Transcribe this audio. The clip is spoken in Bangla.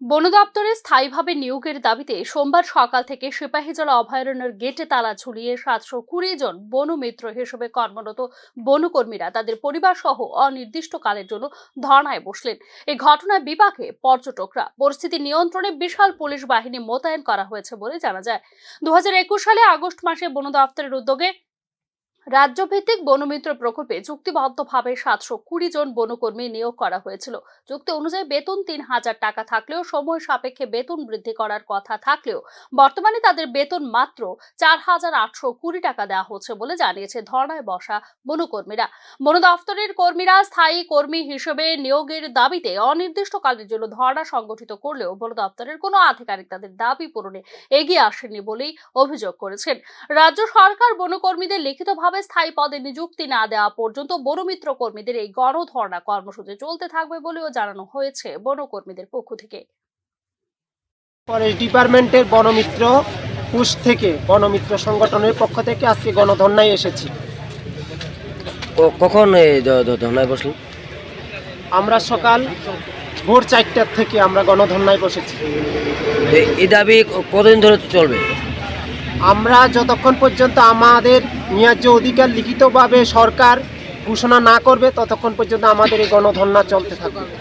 বন দপ্তরে স্থায়ীভাবে নিয়োগের দাবিতে সোমবার সকাল থেকে সিপাহীজলা অভয়ারণ্যের গেটে তালা ঝুলিয়ে সাতশো কুড়ি জন বনমিত্র হিসেবে কর্মরত বনকর্মীরা তাদের পরিবার সহ অনির্দিষ্টকালের জন্য ধর্নায় বসলেন। এই ঘটনায় বিপাকে পর্যটকরা। পরিস্থিতি নিয়ন্ত্রণে বিশাল পুলিশ বাহিনী মোতায়েন করা হয়েছে বলে জানা যায়। দু হাজার একুশ সালে আগস্ট মাসে বন দপ্তরের উদ্যোগে রাজ্যভিত্তিক বনমিত্র প্রকল্পে চুক্তিবদ্ধভাবে সাতশো কুড়ি জন বনকর্মী নিয়োগ করা হয়েছিল। চুক্তি অনুযায়ী বেতন তিন হাজার টাকা থাকলেও সময় সাপেক্ষে বেতন বৃদ্ধি করার কথা থাকলেও বর্তমানে তাদের বেতন মাত্র চার হাজার আটশো কুড়ি টাকা দেওয়া হচ্ছে বলে জানিয়েছে ধর্নায় বসা বনকর্মীরা। বন দফতরের কর্মীরা স্থায়ী কর্মী হিসেবে নিয়োগের দাবিতে অনির্দিষ্টকালের জন্য ধর্না সংগঠিত করলেও বন দপ্তরের কোনো আধিকারিক তাদের দাবি পূরণে এগিয়ে আসেনি বলেই অভিযোগ করেছেন। রাজ্য সরকার বনকর্মীদের লিখিতভাবে স্থায়ী পদে নিযুক্তি না দেওয়া পর্যন্ত বনমিত্র কর্মীদের এই গণধর্ণা কর্মসূচি চলতে থাকবে বলেও জানানো হয়েছে বনকর্মীদের পক্ষ থেকে। ফরেস্ট ডিপার্টমেন্টের বনমিত্র পুশ থেকে বনমিত্র সংগঠনের পক্ষ থেকে আজকে গণধর্নায় এসেছি। কখন ধর্নায় বসলেন? আমরা সকাল ভোর চারটার থেকে আমরা গণধর্নায় বসেছি। এই দাবি কতদিন ধরে চলবে? আমরা যতক্ষণ পর্যন্ত আমাদের ন্যায্য অধিকার লিখিতভাবে সরকার ঘোষণা না করবে, ততক্ষণ পর্যন্ত আমাদের এই গণধর্ণা চলতে থাকবে।